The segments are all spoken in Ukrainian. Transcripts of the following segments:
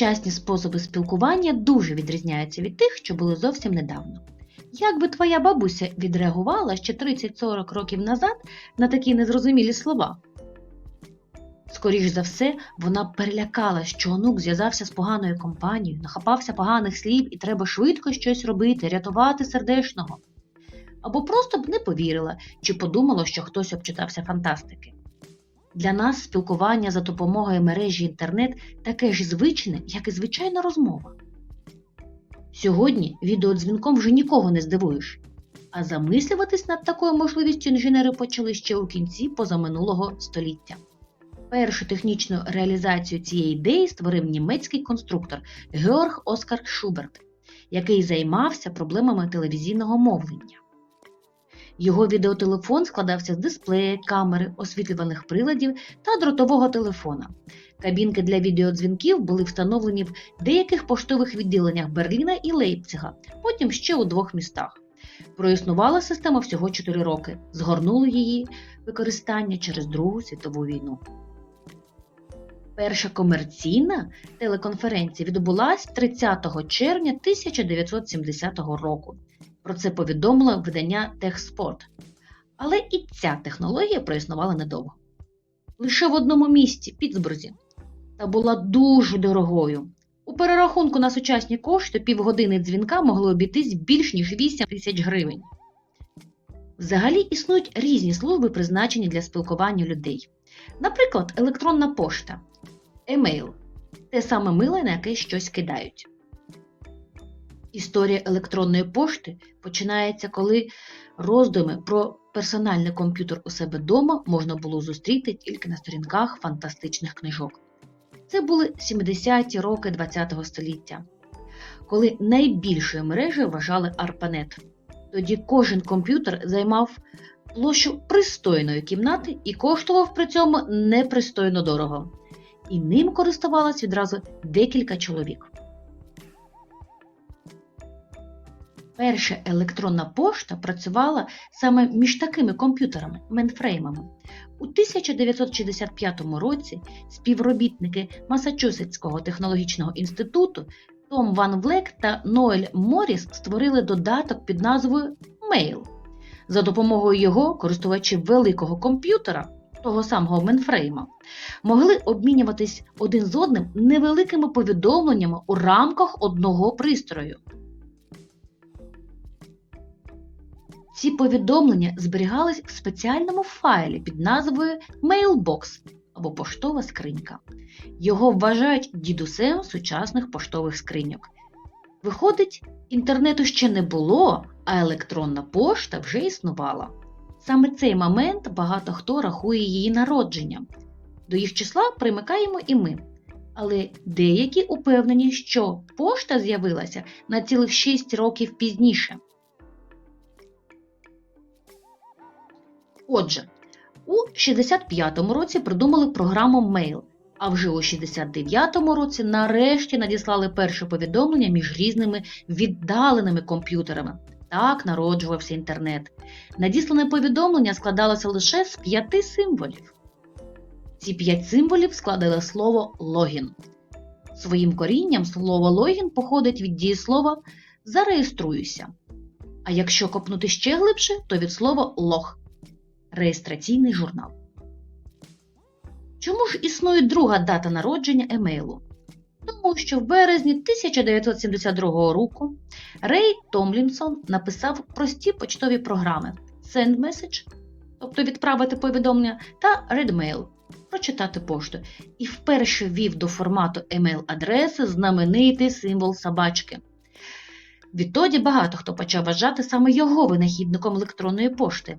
Сучасні способи спілкування дуже відрізняються від тих, що були зовсім недавно. Як би твоя бабуся відреагувала ще 30-40 років назад на такі незрозумілі слова? Скоріш за все, вона перелякала, що онук зв'язався з поганою компанією, нахапався поганих слів і треба швидко щось робити, рятувати сердешного. Або просто б не повірила чи подумала, що хтось обчитався фантастики. Для нас спілкування за допомогою мережі інтернет таке ж звичне, як і звичайна розмова. Сьогодні відеодзвінком вже нікого не здивуєш, а замислюватись над такою можливістю інженери почали ще у кінці позаминулого століття. Першу технічну реалізацію цієї ідеї створив німецький конструктор Георг Оскар Шуберт, який займався проблемами телевізійного мовлення. Його відеотелефон складався з дисплея, камери, освітлюваних приладів та дротового телефона. Кабінки для відеодзвінків були встановлені в деяких поштових відділеннях Берліна і Лейпцига, потім ще у двох містах. Проіснувала система всього 4 роки, згорнули її використання через Другу світову війну. Перша комерційна телеконференція відбулась 30 червня 1970 року. Про це повідомило видання Техспорт. Але і ця технологія проіснувала недовго. Лише в одному місті Пітсбурзі, та була дуже дорогою. У перерахунку на сучасні кошти півгодини дзвінка могли обійтись більш ніж 8 тисяч гривень. Взагалі існують різні служби, призначені для спілкування людей. Наприклад, електронна пошта, емейл те саме миле, на яке щось кидають. Історія електронної пошти починається, коли роздуми про персональний комп'ютер у себе вдома можна було зустріти тільки на сторінках фантастичних книжок. Це були 70-ті роки ХХ століття, коли найбільшою мережею вважали ARPANET. Тоді кожен комп'ютер займав площу пристойної кімнати і коштував при цьому непристойно дорого. І ним користувалось відразу декілька чоловік. Перша електронна пошта працювала саме між такими комп'ютерами менфреймами. У 1965 році співробітники Масачусетського технологічного інституту Том Ван Влек та Ноель Моріс створили додаток під назвою Mail. За допомогою його користувачі великого комп'ютера, того самого менфрейма, могли обмінюватись один з одним невеликими повідомленнями у рамках одного пристрою. Ці повідомлення зберігались в спеціальному файлі під назвою Mailbox або поштова скринька. Його вважають дідусем сучасних поштових скриньок. Виходить, інтернету ще не було, а електронна пошта вже існувала. Саме цей момент багато хто рахує її народженням. До їх числа примикаємо і ми. Але деякі упевнені, що пошта з'явилася на цілих 6 років пізніше. Отже, у 65-му році придумали програму Mail, а вже у 69-му році нарешті надіслали перше повідомлення між різними віддаленими комп'ютерами. Так народжувався інтернет. Надіслане повідомлення складалося лише з п'яти символів. Ці п'ять символів складали слово логін. Своїм корінням слово логін походить від дієслова зареєструюся. А якщо копнути ще глибше, то від слова лог реєстраційний журнал. Чому ж існує друга дата народження емейлу? Тому що в березні 1972 року Рей Томлінсон написав прості почтові програми Send Message, тобто відправити повідомлення, та Readmail прочитати пошту, і вперше ввів до формату емейл-адреси знаменитий символ собачки. Відтоді багато хто почав вважати саме його винахідником електронної пошти.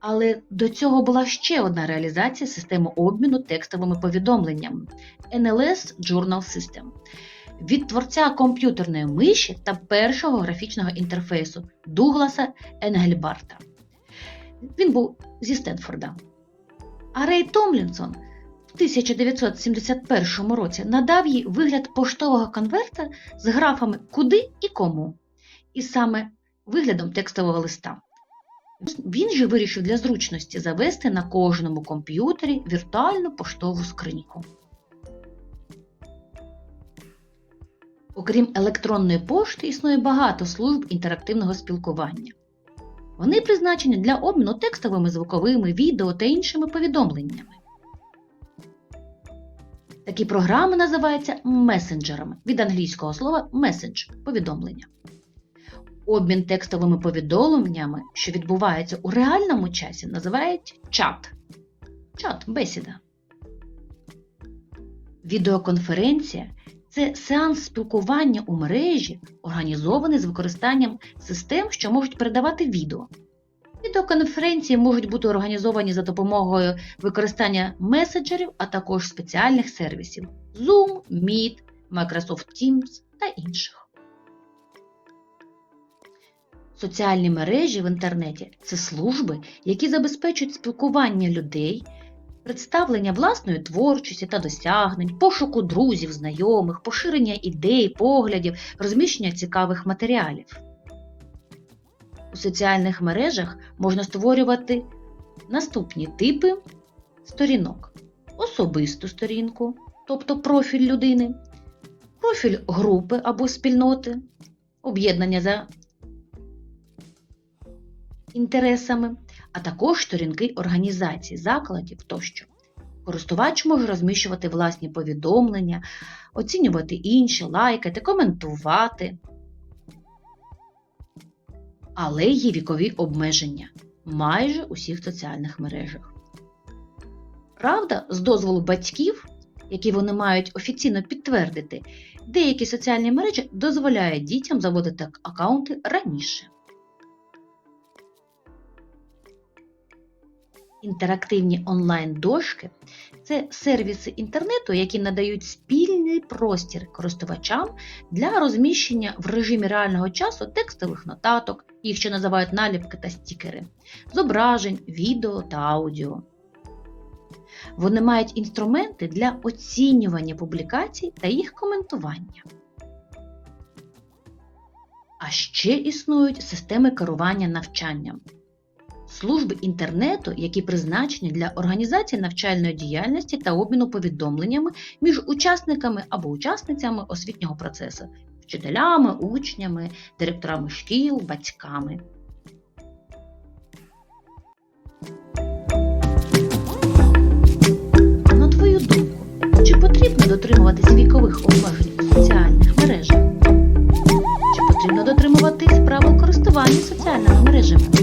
Але до цього була ще одна реалізація системи обміну текстовими повідомленнями NLS Journal System від творця комп'ютерної миші та першого графічного інтерфейсу Дугласа Енгельбарта. Він був зі Стенфорда. А Рей Томлінсон в 1971 році надав їй вигляд поштового конверта з графами куди і кому, і саме виглядом текстового листа. Він же вирішив для зручності завести на кожному комп'ютері віртуальну поштову скриньку. Окрім електронної пошти, існує багато служб інтерактивного спілкування. Вони призначені для обміну текстовими, звуковими, відео та іншими повідомленнями. Такі програми називаються месенджерами від англійського слова message – повідомлення. Обмін текстовими повідомленнями, що відбувається у реальному часі, називають чат. Чат бесіда. Відеоконференція це сеанс спілкування у мережі, організований з використанням систем, що можуть передавати відео. Відеоконференції можуть бути організовані за допомогою використання меседжерів, а також спеціальних сервісів Zoom, Meet, Microsoft Teams та інших. Соціальні мережі в інтернеті це служби, які забезпечують спілкування людей, представлення власної творчості та досягнень, пошуку друзів, знайомих, поширення ідей, поглядів, розміщення цікавих матеріалів. У соціальних мережах можна створювати наступні типи сторінок: особисту сторінку, тобто профіль людини, профіль групи або спільноти, об'єднання за інтересами, а також сторінки організацій, закладів тощо. Користувач може розміщувати власні повідомлення, оцінювати інші, лайкати, коментувати. Але є вікові обмеження майже у всіх соціальних мережах. Правда, з дозволу батьків, які вони мають офіційно підтвердити, деякі соціальні мережі дозволяють дітям заводити аккаунти раніше. Інтерактивні онлайн-дошки це сервіси інтернету, які надають спільний простір користувачам для розміщення в режимі реального часу текстових нотаток, їх ще називають наліпки та стікери, зображень, відео та аудіо. Вони мають інструменти для оцінювання публікацій та їх коментування. А ще існують системи керування навчанням. Служби інтернету, які призначені для організації навчальної діяльності та обміну повідомленнями між учасниками або учасницями освітнього процесу, вчителями, учнями, директорами шкіл, батьками. На твою думку, чи потрібно дотримуватись вікових обмежень у соціальних мережах? Чи потрібно дотримуватись правил користування соціальними мережами?